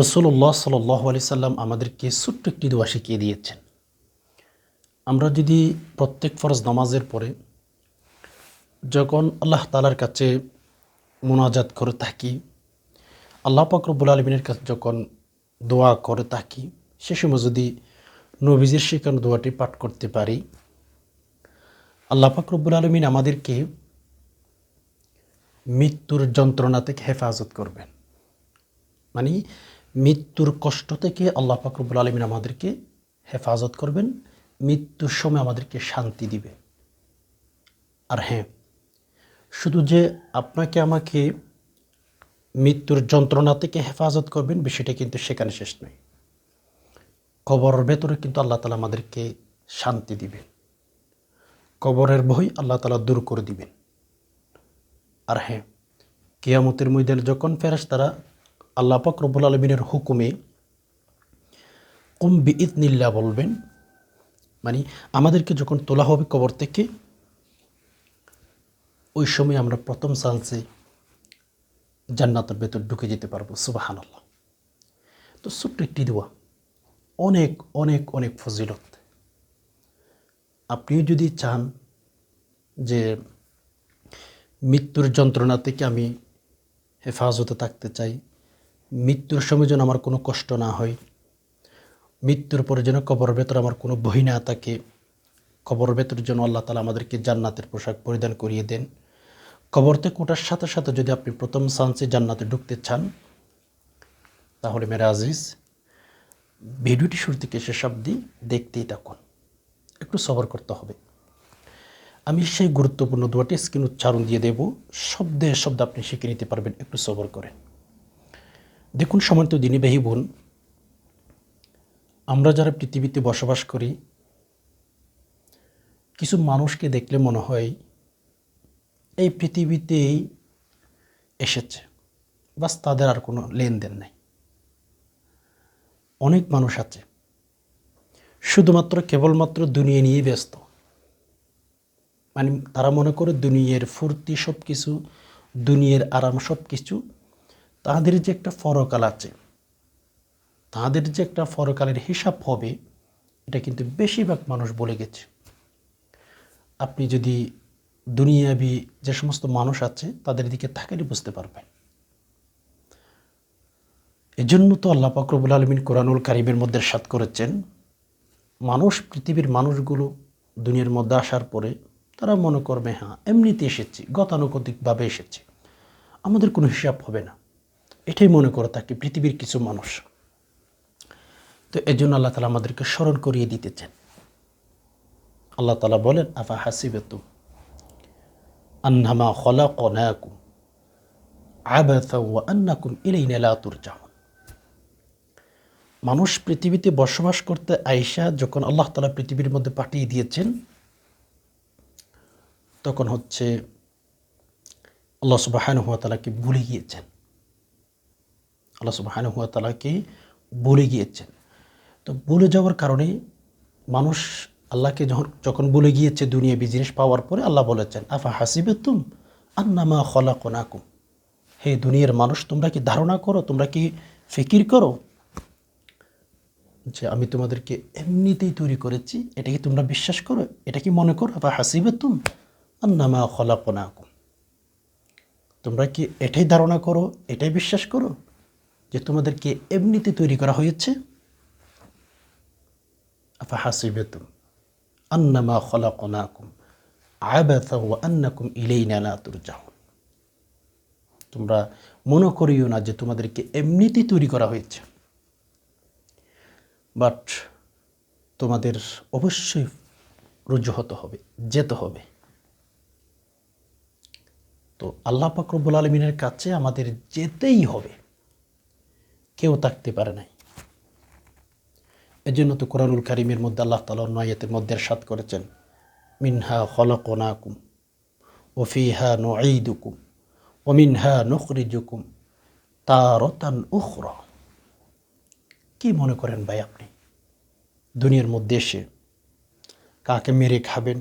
রসুল্লাহ সাল্লাহ আলি সাল্লাম আমাদেরকে ছোট্ট একটি দোয়া শিখিয়ে দিয়েছেন। আমরা যদি প্রত্যেক ফরজ নামাজের পরে যখন আল্লাহ তালার কাছে মোনাজাত করে থাকি, আল্লাহ পাকরবুল আলমিনের কাছে যখন দোয়া করে থাকি, সে সময় যদি নবীজির শেখানো দোয়াটি পাঠ করতে পারি, আল্লাহ পাকরবুল আলমিন আমাদেরকে মৃত্যুর যন্ত্রণা থেকে হেফাজত করবেন। মানে মৃত্যুর কষ্ট থেকে আল্লাহ পাকরবুল আলমিন আমাদেরকে হেফাজত করবেন, মৃত্যুর সময় আমাদেরকে শান্তি দিবে। আর হ্যাঁ শুধু যে আপনাকে আমাকে মৃত্যুর যন্ত্রণা থেকে হেফাজত করবেন, বিষয়টা কিন্তু সেখানে শেষ নয়। কবরের ভেতরে কিন্তু আল্লাহ তালা আমাদেরকে শান্তি দিবেন। কবরের ভয় আল্লাহ তালা দূর করে দিবেন। আর হ্যাঁ কেয়ামতের ময়দানে যখন ফেরাস তারা আল্লাহ পাক রব্বুল আলমিনের হুকুমে, কুম বিইতনিল্লা বলবেন মানে আমাদেরকে যখন তোলা হবে কবর থেকে, ওই সময় আমরা প্রথম চান্সে জান্নাতের ভেতর ঢুকে যেতে পারব সুবাহান আল্লাহ তো ছোট্ট একটি দোয়া, অনেক অনেক অনেক ফজিলত। আপনিও যদি চান যে মৃত্যুর যন্ত্রণা থেকে আমি হেফাজতে থাকতে চাই মৃত্যুর সময় যেন আমার কোনো কষ্ট না হয়, মৃত্যুর পরে যেন কবর ভেতর আমার কোনো বহি না থাকে কবর ভেতর যেন আল্লাহ তালা আমাদেরকে জান্নাতের পোশাক পরিধান করিয়ে দেন। কবর থেকে ওঠার সাথে সাথে যদি আপনি প্রথম চান্সে জান্নাতে ঢুকতে চান, তাহলে মেরা আজিজ, ভিডিওটি শুরু থেকে শেষ অবধি দেখতেই থাকুন। একটু সবর করতে হবে। আমি সেই গুরুত্বপূর্ণ দোয়াটি স্ক্রিন উচ্চারণ দিয়ে দেব। শব্দে শব্দ আপনি শিখে নিতে পারবেন। একটু সবর করে দেখুন সমান্ত দিনীবাহী বোন, আমরা যারা পৃথিবীতে বসবাস করি, কিছু মানুষকে দেখলে মনে হয় এই পৃথিবীতেই এসেছে, বাস তাদের আর কোনো লেনদেন নেই। অনেক মানুষ আছে, শুধুমাত্র কেবলমাত্র দুনিয়া নিয়ে ব্যস্ত। মানে তারা মনে করে দুনিয়ার ফুর্তি সব কিছু দুনিয়ার আরাম সব কিছু তাদের যে একটা ফরকাল আছে, তাদের যে একটা ফরকালের হিসাব হবে, এটা কিন্তু বেশিরভাগ মানুষ বলে গেছে। আপনি যদি দুনিয়াবি যে সমস্ত মানুষ আছে, তাদের দিকে থাকারই বুঝতে পারবেন। এজন্য তো আল্লাহ পাকরবুল আলমিন কোরআনুল কারিমের মধ্যে সাত করেছেন, মানুষ, পৃথিবীর মানুষগুলো দুনিয়ার মধ্যে আসার পরে তারা মনে করবে হ্যাঁ এমনিতে এসেছি, গতানুগতিকভাবে এসেছি। আমাদের কোনো হিসাব হবে না। এটাই মনে করে থাকি পৃথিবীর কিছু মানুষ। তো এই জন্য আল্লাহ তালা আমাদেরকে স্মরণ করিয়ে দিতেছেন আল্লাহ তালা বলেন, আফা হাসিবে তু আন্নামা খলা ওয়া আন্নাকুম ইলাইনা তুরজাউন। মানুষ পৃথিবীতে বসবাস করতে আয়সা যখন আল্লাহ তালা পৃথিবীর মধ্যে পাঠিয়ে দিয়েছেন, তখন হচ্ছে আল্লাহ সুবাহান হুয়া তালাকে ভুলে গিয়েছেন। আল্লাহ হুয়া তালাকে বলে গিয়েছেন। তো বলে যাওয়ার কারণে মানুষ আল্লাহকে যখন যখন বলে গিয়েছে দুনিয়া জিনিস পাওয়ার পরে আল্লাহ বলেছেন, আফা হাসিবে তুম আন্নামা খলা কোনাকুম হে দুনিয়ার মানুষ, তোমরা কি ধারণা করো? তোমরা কি ফিকির করো? যে আমি তোমাদেরকে এমনিতেই তৈরি করেছি, এটা কি তোমরা বিশ্বাস করো? এটা কি মনে করো? আফা হাসিবে তুম আন্নামা খলা কোনাকুম তোমরা কি এটাই ধারণা করো? এটাই বিশ্বাস করো? যে তোমাদেরকে এমনিতে তৈরি করা হয়েছে। আন্নামা তোমরা মনে করিও না যে তোমাদেরকে এমনিতেই তৈরি করা হয়েছে। বাট তোমাদের অবশ্যই রুজু হতে হবে, যেতে হবে। তো আল্লাহ পাকরবুল আলমিনের কাছে আমাদের যেতেই হবে। কেউ থাকতে পারে নাই। এজন্য তো কোরআনুল কারিমের মধ্যে আল্লাহ তালা নয়াতের মধ্যে সাত করেছেন, মিনহা খলকনাকুম ওফিহা নঈদুকুম ও মিনহা নখরিজুকুম তারতান উখর। কি মনে করেন ভাই আপনি? দুনিয়ার মধ্যে এসে কাকে মেরে খাবেন,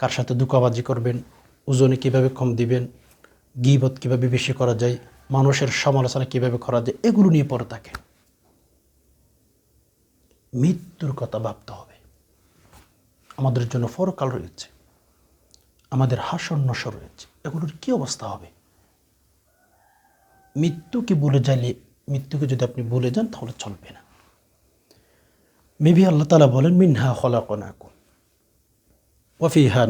কার সাথে দুকাবাজি করবেন, ওজনে কীভাবে কম দিবেন, গিবত কীভাবে বেশি করা যায় মানুষের সমালোচনা কীভাবে করা যায়, এগুলো নিয়ে পড়ে থাকে মৃত্যুর কথা ভাবতে হবে। আমাদের জন্য ফরকাল রয়েছে, আমাদের হাসন নসর রয়েছে, এগুলোর কী অবস্থা হবে? মৃত্যুকে বলে যাইলে মৃত্যুকে যদি আপনি বলে যান, তাহলে চলবে না। মেবি আল্লাহ তালা বলেন, মিনহা খলাকনাকুম ওয়াফিহা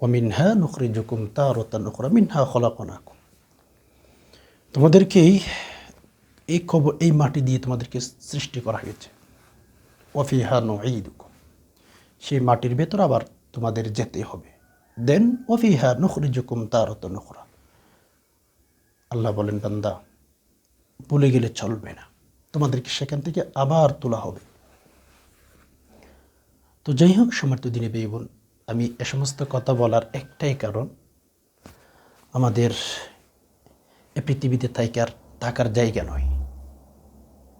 নুঈদুকুম ওয়ামিনহা নুখরিজুকুম তারতান উখরা মিনহা খলাকনাকুম তোমাদেরকেই এই খবর এই মাটি দিয়ে তোমাদেরকে সৃষ্টি করা হয়েছে। ওয়াফিহা নুঈদুকুম সেই মাটির ভেতর আবার তোমাদের যেতে হবে। দেন ওয়াফিহা নুখরিজুকুম তারতান উখরা আল্লাহ বলেন, বান্দা, ভুলে গেলে চলবে না। তোমাদেরকে সেখান থেকে আবার তোলা হবে। তো যাই হোক, সমর্থ দিনে বেয়ে আমি এ সমস্ত কথা বলার একটাই কারণ, আমাদের এ পৃথিবীতে থাকার থাকার জায়গা নয়।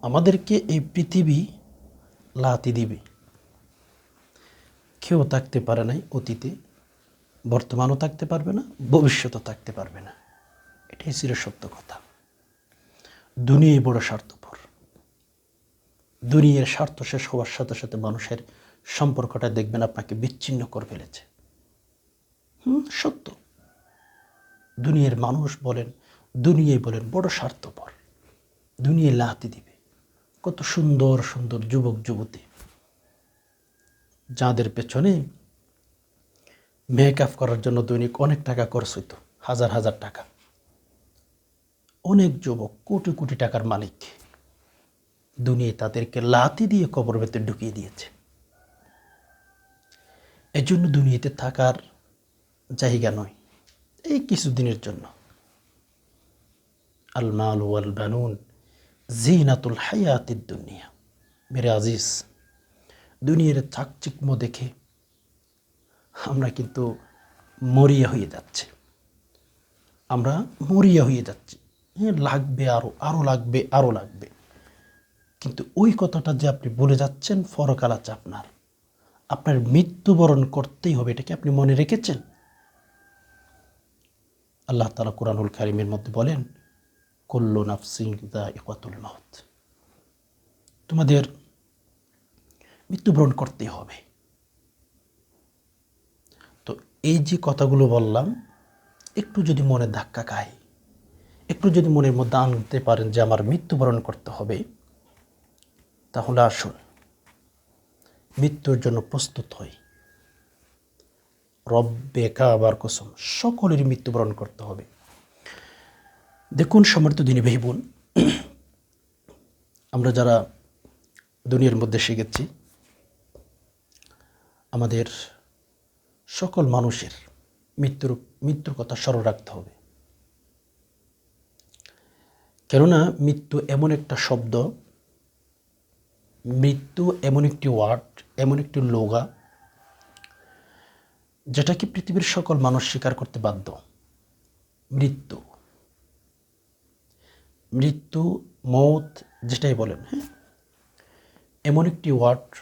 আমাদেরকে এই পৃথিবী লাতি দিবে। কেউ থাকতে পারে নাই অতীতে, বর্তমানও থাকতে পারবে না ভবিষ্যতও থাকতে পারবে না। এটাই চির সত্য কথা। দুনিয়ায় বড় স্বার্থপর। দুনিয়ার স্বার্থ শেষ হওয়ার সাথে সাথে মানুষের সম্পর্কটা দেখবেন আপনাকে বিচ্ছিন্ন করে ফেলেছে। হুম, সত্য। দুনিয়ার মানুষ বলেন দুনিয়ায় বলেন, বড় স্বার্থপর। দুনিয়ায় লাহাতি দিবে। কত সুন্দর সুন্দর যুবক, যুবতী। যাদের পেছনে মেকআপ করার জন্য দৈনিক অনেক টাকা খরচ হইতো, হাজার হাজার টাকা। অনেক যুবক কোটি কোটি টাকার মালিক। দুনিয়ায় তাদেরকে লাতি দিয়ে কবর ভেতরে ঢুকিয়ে দিয়েছে। এজন্য দুনিয়াতে থাকার জায়গা নয়। এই কিছুদিনের জন্য। আল মাল ওয়াল বানুন জিনাতুল হায়াতির দুনিয়া। মেরে আজিজ, দুনিয়ার চাকচিকমো দেখে আমরা কিন্তু মরিয়া হয়ে যাচ্ছে। আমরা মরিয়া হয়ে যাচ্ছি। হ্যাঁ লাগবে আরও আরও লাগবে আরও লাগবে। কিন্তু ওই কথাটা যে আপনি বলে যাচ্ছেন ফরকাল আছে আপনার। আপনার মৃত্যুবরণ করতেই হবে এটাকে আপনি মনে রেখেছেন? আল্লাহ তালা কোরআনুল কারিমের মধ্যে বলেন, কল্লু নাফসিং দা ইকাতুল মহত তোমাদের মৃত্যুবরণ করতেই হবে। তো এই যে কথাগুলো বললাম, একটু যদি মনে ধাক্কা খায়, একটু যদি মনের মধ্যে আনতে পারেন যে আমার মৃত্যুবরণ করতে হবে, তাহলে আসুন। মৃত্যুর জন্য প্রস্তুত হই। রব্বে কাবার কসম, সকলেরই মৃত্যুবরণ করতে হবে। দেখুন সমর্থ দিনী ভাই বোন, আমরা যারা দুনিয়ার মধ্যে শিখেছি আমাদের সকল মানুষের মৃত্যুর মৃত্যুর কথা স্মরণ রাখতে হবে। কেননা মৃত্যু এমন একটা শব্দ মৃত্যু এমন একটি ওয়ার্ড, এমন একটি লোগা যেটাকে পৃথিবীর সকল মানুষ স্বীকার করতে বাধ্য? মৃত্যু। মৃত্যু, মৌত, যেটাই বলেন হ্যাঁ? এমন একটি ওয়ার্ড,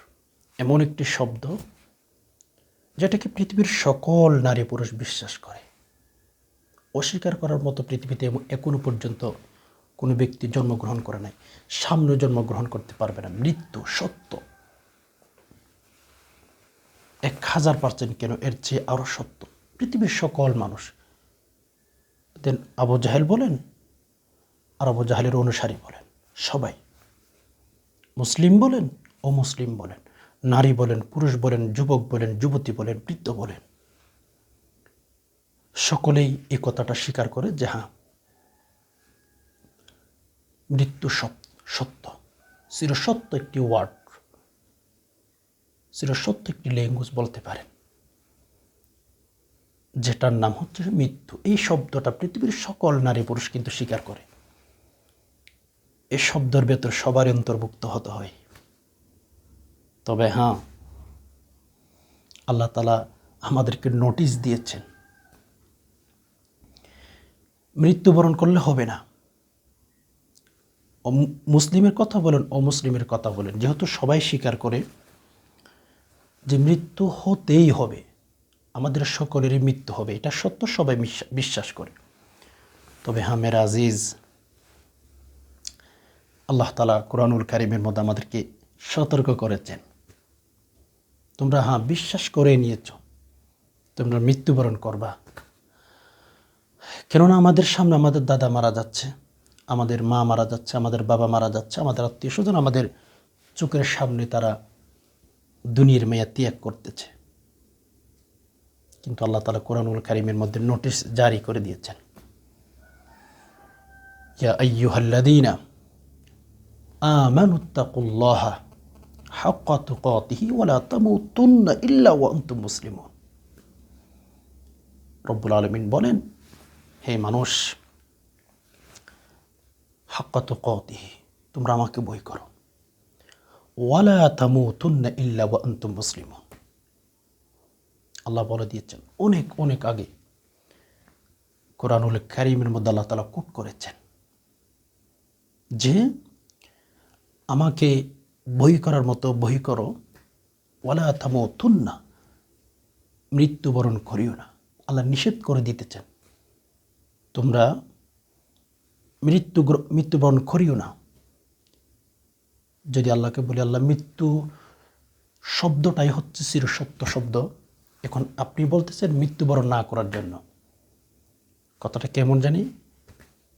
এমন একটি শব্দ যেটাকে পৃথিবীর সকল নারী পুরুষ বিশ্বাস করে। অস্বীকার করার মতো পৃথিবীতে এখনও পর্যন্ত কোনো ব্যক্তি জন্মগ্রহণ করে নাই। সামনে জন্মগ্রহণ করতে পারবে না। মৃত্যু সত্য। এক হাজার পার্সেন্ট কেন? এর চেয়ে আরও সত্য। পৃথিবীর সকল মানুষ। দেন আবু জাহেল বলেন, আর আবু জাহেলের অনুসারী বলেন, সবাই। মুসলিম বলেন ও মুসলিম বলেন, নারী বলেন, পুরুষ বলেন, যুবক বলেন, যুবতী বলেন, বৃদ্ধ বলেন। সকলেই এই কথাটা স্বীকার করে যে হ্যাঁ মৃত্যু সত্য চিরসত্য একটি ওয়ার্ড চিরসত্য একটি ল্যাঙ্গুয়েজ বলতে পারেন যেটার নাম হচ্ছে মৃত্যু। এই শব্দটা পৃথিবীর সকল নারী পুরুষ কিন্তু স্বীকার করে। এই শব্দের ভেতর সবার অন্তর্ভুক্ত হতে হয়। তবে হ্যাঁ আল্লাহ তালা আমাদেরকে নোটিশ দিয়েছেন। মৃত্যুবরণ করলে হবে না। মুসলিমের কথা বলেন, অমুসলিমের কথা বলেন। যেহেতু সবাই স্বীকার করে যে মৃত্যু হতেই হবে, আমাদের সকলেরই মৃত্যু হবে, এটা সত্য, সবাই বিশ্বাস করে। তবে হ্যাঁ মেরা আজিজ, আল্লাহ তালা কোরআনুল কারিমের মধ্যে আমাদেরকে সতর্ক করেছেন। তোমরা হ্যাঁ বিশ্বাস করে নিয়েছ, তোমরা মৃত্যুবরণ করবা। কেননা আমাদের সামনে আমাদের দাদা মারা যাচ্ছে। আমাদের মা মারা যাচ্ছে, আমাদের বাবা মারা যাচ্ছে, আমাদের আত্মীয় স্বজন আমাদের চোখের সামনে তারা দুনিয়ার মেয়া ত্যাগ করতেছে। কিন্তু আল্লাহ তালা কোরআনুল কারিমের মধ্যে নোটিশ জারি করে দিয়েছেন। ইয়া রব্বুল আলামিন বলেন, হে মানুষ হাক্কা তুকাতিহি তোমরা আমাকে বই করো। ওয়ালা তামুতুন্না ইল্লা ওয়া মুসলিমুন। আল্লাহ বলে দিয়েছেন, অনেক অনেক আগে কোরআনুল কারিমের মধ্যে আল্লাহ তালা কোট করেছেন যে আমাকে বই করার মতো বই করো, ওয়ালা থামো তুন্না মৃত্যুবরণ করিও না। আল্লাহ নিষেধ করে দিতেছেন, তোমরা মৃত্যু মৃত্যুবরণ করিও না। যদি আল্লাহকে বলি, আল্লাহ, মৃত্যু শব্দটাই হচ্ছে চিরসত্য শব্দ। এখন আপনি বলতেছেন মৃত্যুবরণ না করার জন্য। কথাটা কেমন জানি?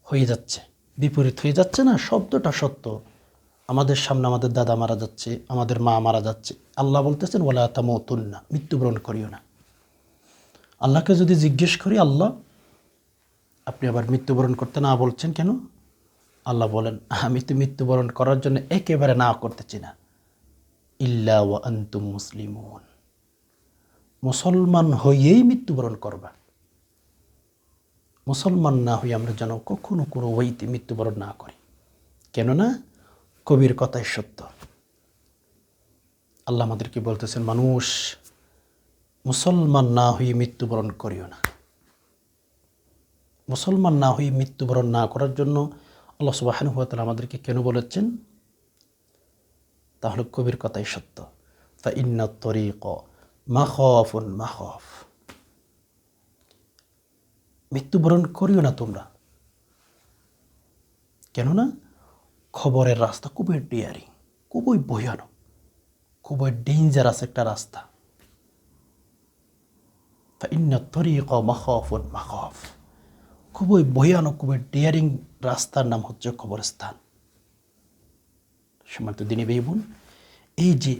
হয়ে যাচ্ছে। বিপরীত হয়ে যাচ্ছে না, শব্দটা সত্য। আমাদের সামনে আমাদের দাদা মারা যাচ্ছে, আমাদের মা মারা যাচ্ছে। আল্লাহ বলতেছেন ওলা তামতুন না মৃত্যুবরণ করিও না। আল্লাহকে যদি জিজ্ঞেস করি, আল্লাহ আপনি আবার মৃত্যুবরণ করতে না বলছেন কেন? আল্লাহ বলেন, আমি তো মৃত্যুবরণ করার জন্য একেবারে না করতেছি না। ইল্লা ওয়া আন্তুম মুসলিমুন। মুসলমান হয়েই মৃত্যুবরণ করবা। মুসলমান না হয়ে আমরা যেন কখনো কোনো ওইতে মৃত্যুবরণ না করি। কেননা, কবির কথাই সত্য। আল্লাহ আমাদেরকে বলতেছেন, মানুষ মুসলমান না হয়ে মৃত্যুবরণ করিও না। মুসলমান না হয়ে মৃত্যুবরণ না করার জন্য আল্লাহ সুবাহানুভাতালা আমাদেরকে কেন বলেছেন? তাহলে কবির কথাই সত্য। তা ইন্না তরিক মাখফুন মাখফ। মৃত্যুবরণ করিও না তোমরা। কেননা খবরের রাস্তা খুবই ডিয়ারিং, খুবই ভয়ানক, খুবই ডেঞ্জারাস একটা রাস্তা। তরিক মাখফুন মাখফ। খুবই ভয়ানক, খুবই ডিয়ারিং রাস্তার নাম হচ্ছে কবরস্থান। সমান্ত দিনী বেই বোন, এই যে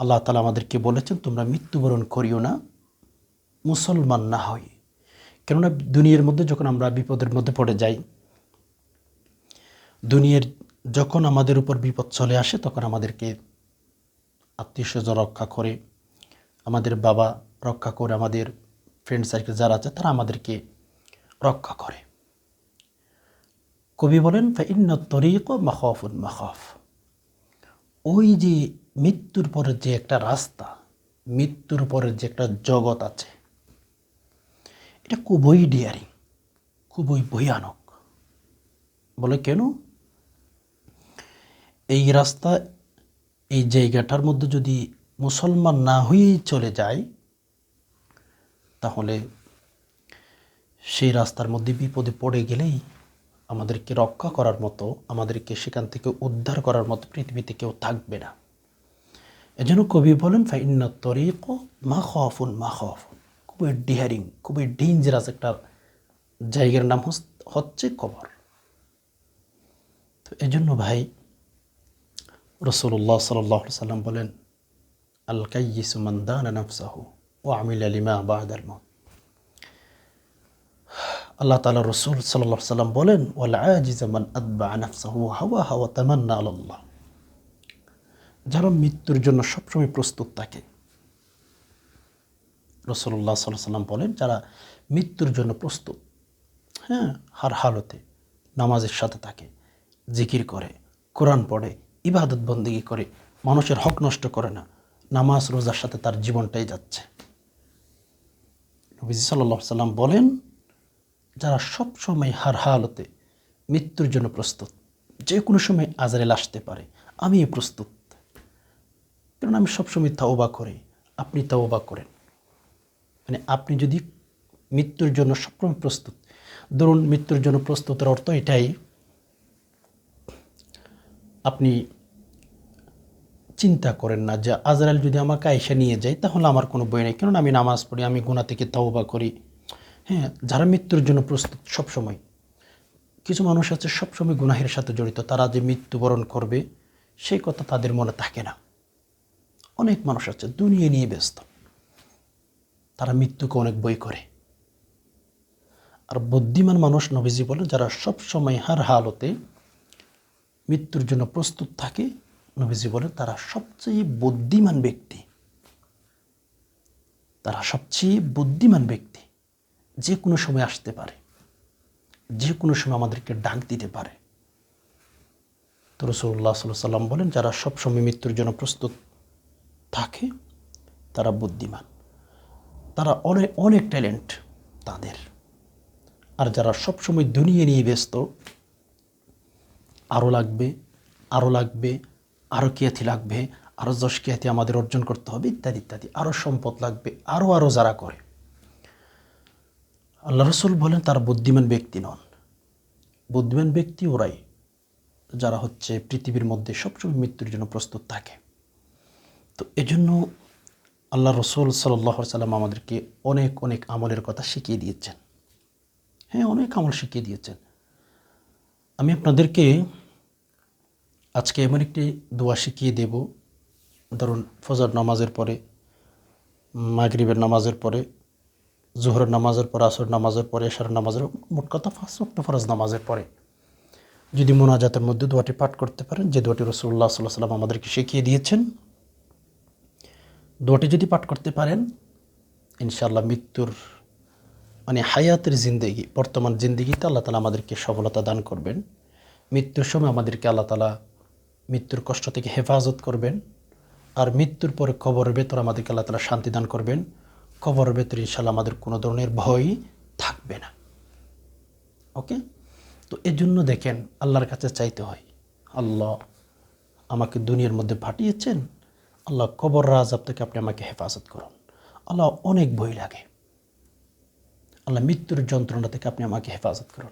আল্লাহ তালা আমাদেরকে বলেছেন, তোমরা মৃত্যুবরণ করিও না, মুসলমান না হই। কেননা দুনিয়ার মধ্যে যখন আমরা বিপদের মধ্যে পড়ে যাই, দুনিয়ার যখন আমাদের উপর বিপদ চলে আসে, তখন আমাদেরকে আত্মীয় স্বজন রক্ষা করে, আমাদের বাবা রক্ষা করে, আমাদের ফ্রেন্ড সার্কেল যারা আছে, তারা আমাদেরকে রক্ষা করে। কবি বলেন ইন্ন তরিক মাখফুন মাখফ। ওই যে মৃত্যুর পরের যে একটা রাস্তা, মৃত্যুর পরের যে একটা জগৎ আছে, এটা খুবই ডিয়ারিং খুবই ভয়ানক। বলে কেন? এই রাস্তা, এই জায়গাটার মধ্যে যদি মুসলমান না হয়েই চলে যায়, তাহলে সেই রাস্তার মধ্যে বিপদে পড়ে গেলেই আমাদেরকে রক্ষা করার মতো, আমাদেরকে সেখান থেকে উদ্ধার করার মতো পৃথিবীতে কেউ থাকবে না। এজন্য কবি বলেন, ফাইন্না তরিক মা খফুন, মা খফ খুবই ডিহারিং খুবই ডেঞ্জারাস একটা জায়গার নাম হচ্ছে কবর। তো এজন্য ভাই রসুল্লাহ সাল্লাহ সাল্লাম বলেন, আল কাইসুমান দান নফসাহু ও আমিল আলিমা বাহাদ মত আল্লাহ তালা রসুল সাল্লাহ সাল্লাম বলেন, ওয়াল আজিজামান আদবা আনাফসাহু হাওয়া হাওয়া আল্লাহ যারা মৃত্যুর জন্য সবসময় প্রস্তুত থাকে। রসুল্লাহ সাল্লাহ সাল্লাম বলেন, যারা মৃত্যুর জন্য প্রস্তুত হ্যাঁ হার হালতে নামাজের সাথে থাকে, জিকির করে, কোরআন পড়ে, ইবাদত বন্দিগি করে, মানুষের হক নষ্ট করে না, নামাজ রোজার সাথে তার জীবনটাই যাচ্ছে। নবীজি সাল্লাহ সাল্লাম বলেন যারা সব সময় হার হালতে মৃত্যুর জন্য প্রস্তুত, যে কোনো সময় আজারেল আসতে পারে আমি প্রস্তুত। কারণ আমি সবসময় তাওবা করি, আপনি তাওবা করেন। মানে আপনি যদি মৃত্যুর জন্য সবসময় প্রস্তুত, ধরুন মৃত্যুর জন্য প্রস্তুতের অর্থ এটাই, আপনি চিন্তা করেন না যে আজরাইল যদি আমাকে আয়সা নিয়ে যায়, তাহলে আমার কোনো বই নেই। কারণ আমি নামাজ পড়ি, আমি গুণা থেকে তওবা করি। হ্যাঁ যারা মৃত্যুর জন্য প্রস্তুত সবসময়, কিছু মানুষ আছে সবসময় গুনাহের সাথে জড়িত। তারা যে মৃত্যুবরণ করবে সেই কথা তাদের মনে থাকে না। অনেক মানুষ আছে, দুনিয়া নিয়ে ব্যস্ত। তারা মৃত্যুকে অনেক বই করে। আর বুদ্ধিমান মানুষ নবীজি বলেন, যারা সব সময় হার হালতে মৃত্যুর জন্য প্রস্তুত থাকে, নবীজি বলেন, তারা সবচেয়ে বুদ্ধিমান ব্যক্তি। তারা সবচেয়ে বুদ্ধিমান ব্যক্তি। যে কোনো সময় আসতে পারে। যে কোনো সময় আমাদেরকে ডাক দিতে পারে। তো রসুল্লাহ সাল্লাম বলেন, যারা সবসময় মৃত্যুর জন্য প্রস্তুত থাকে, তারা বুদ্ধিমান। তারা অনেক অনেক ট্যালেন্ট তাদের। আর যারা সবসময় দুনিয়া নিয়ে ব্যস্ত আরও লাগবে আরও লাগবে আরও কিয়াতি লাগবে আরও যশ কিয়াতি আমাদের অর্জন করতে হবে, ইত্যাদি ইত্যাদি। আরও সম্পদ লাগবে আরও আরও যারা করে। আল্লাহ রসুল বলেন, তারা বুদ্ধিমান ব্যক্তি নন। বুদ্ধিমান ব্যক্তি ওরাই যারা হচ্ছে পৃথিবীর মধ্যে সবসময় মৃত্যুর জন্য প্রস্তুত থাকে। তো এজন্য আল্লাহ রসুল সাল্লাহ সাল্লাম আমাদেরকে অনেক অনেক আমলের কথা শিখিয়ে দিয়েছেন। হ্যাঁ অনেক আমল শিখিয়ে দিয়েছেন। আমি আপনাদেরকে আজকে এমন একটি দোয়া শিখিয়ে দেব। ধরুন, ফজর নামাজের পরে, মাগরিবের নামাজের পরে জোহরের নামাজের পরে আসর নামাজের পরে এশার নামাজের মোট কথা ফার্স্ট ওয়াক্ত ফরজ নামাজের পরে। যদি মোনাজাতের মধ্যে দোয়াটি পাঠ করতে পারেন, যে দোয়াটি রসুল্লাহ সাল্লাহ সাল্লাম আমাদেরকে শিখিয়ে দিয়েছেন, দোয়াটি যদি পাঠ করতে পারেন, ইনশাআল্লাহ মৃত্যুর মানে হায়াতের জিন্দেগি, বর্তমান জিন্দেগিতে আল্লাহ তালা আমাদেরকে সফলতা দান করবেন। মৃত্যুর সময় আমাদেরকে আল্লাহ তালা মৃত্যুর কষ্ট থেকে হেফাজত করবেন। আর মৃত্যুর পরে কবরের ভেতর আমাদেরকে আল্লাহ তালা শান্তি দান করবেন। কবরের ভেতরে ইনশাল্লাহ আমাদের কোনো ধরনের ভয় থাকবে না। ওকে? তো এর জন্য দেখেন, আল্লাহর কাছে চাইতে হয়, আল্লাহ আমাকে দুনিয়ার মধ্যে পাঠিয়েছেন, আল্লাহ কবর রাজাব থেকে আপনি আমাকে হেফাজত করুন। আল্লাহ অনেক ভয় লাগে। আল্লাহ মৃত্যুর যন্ত্রণা থেকে আপনি আমাকে হেফাজত করুন।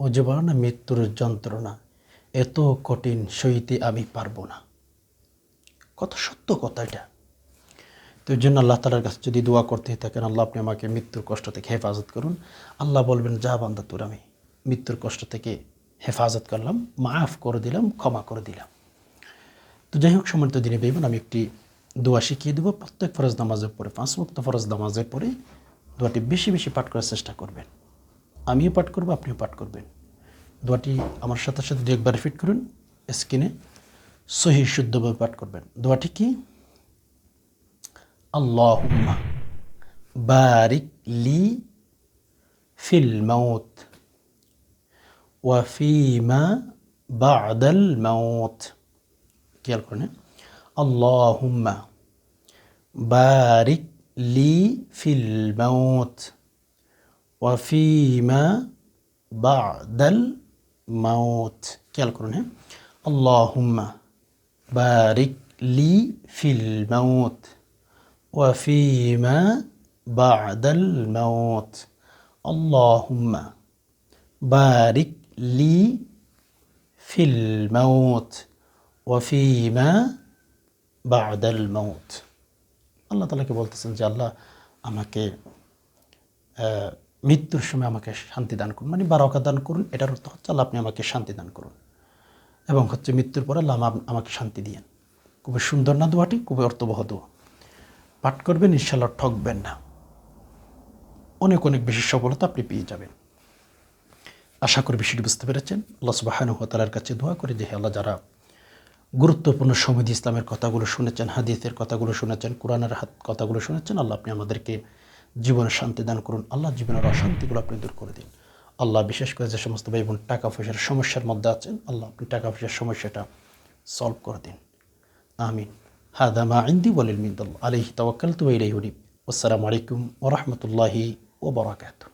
ও যে বলো না, মৃত্যুর যন্ত্রণা, এত কঠিন সইতে আমি পারব না। কত সত্য কথা এটা। তো জন্য আল্লাহ তালার কাছে যদি দোয়া করতে থাকেন, আল্লাহ আপনি আমাকে মৃত্যুর কষ্ট থেকে হেফাজত করুন। আল্লাহ বলবেন, যা বান্দা, তোর আমি মৃত্যুর কষ্ট থেকে হেফাজত করলাম, মাফ করে দিলাম, ক্ষমা করে দিলাম। তো যাই হোক, সম্মানিত দিনে বেবেন আমি একটি দোয়া শিখিয়ে দেবো। প্রত্যেক ফরজ নামাজের পরে, পাঁচ মুক্ত ফরজ নামাজের পরে দোয়াটি বেশি বেশি পাঠ করার চেষ্টা করবেন। আমিও পাঠ করব, আপনিও পাঠ করবেন। দোয়াটি আমার সাথে সাথে দু একবার রিপিট করুন। স্ক্রিনে সহি শুদ্ধভাবে পাঠ করবেন। দোয়াটি কি? আল্লাহুম্মা বারিক লি ফিল মাউত ওয়াফিমা বাদাল মাউত খেয়াল করেন আল্লাহুম্মা বারিক লি ফিল মাউত ওয়াফিমা বাদাল মাউত খেয়াল করুন হ্যাঁ আল্লাহুম্মা বারিক লি ফিল মাউত ওয়াফিমা বাদাল মাউত আল্লাহুম্মা বারিক লি ফিল মাউত ওয়াফিমা বাদাল মাউত আল্লাহ তালাকে বলতেছেন যে আল্লাহ আমাকে মৃত্যুর সময় আমাকে শান্তি দান করুন মানে বারকা দান করুন, এটার অর্থ হচ্ছে আল্লাহ আপনি আমাকে শান্তি দান করুন। এবং হচ্ছে মৃত্যুর পরে আল্লাহ আমাকে শান্তি দিয়েন। খুবই সুন্দর না দোয়াটি? খুবই অর্থবহ দোয়া। পাঠ করবেন, ইনশাল্লাহ ঠকবেন না। অনেক অনেক বেশি সফলতা আপনি পেয়ে যাবেন। আশা করি বিষয়টি বুঝতে পেরেছেন। আল্লাহ সুবাহানুহতালার কাছে দোয়া করে যে আল্লাহ, যারা গুরুত্বপূর্ণ সমিদ ইসলামের কথাগুলো শুনেছেন, হাদিসের কথাগুলো শুনেছেন, কোরআনের হাত কথাগুলো শুনেছেন, আল্লাহ আপনি আমাদেরকে জীবনে শান্তি দান করুন। আল্লাহ জীবনের অশান্তিগুলো আপনি দূর করে দিন। আল্লাহ বিশেষ করে যে সমস্ত ভাই বোন টাকা পয়সার সমস্যার মধ্যে আছেন, আল্লাহ আপনি টাকা পয়সার সমস্যাটা সলভ করে দিন। আমিন। هذا ما عندي الله عليه توكلت وإليه أنيب. والسلام عليكم ورحمة الله وبركاته.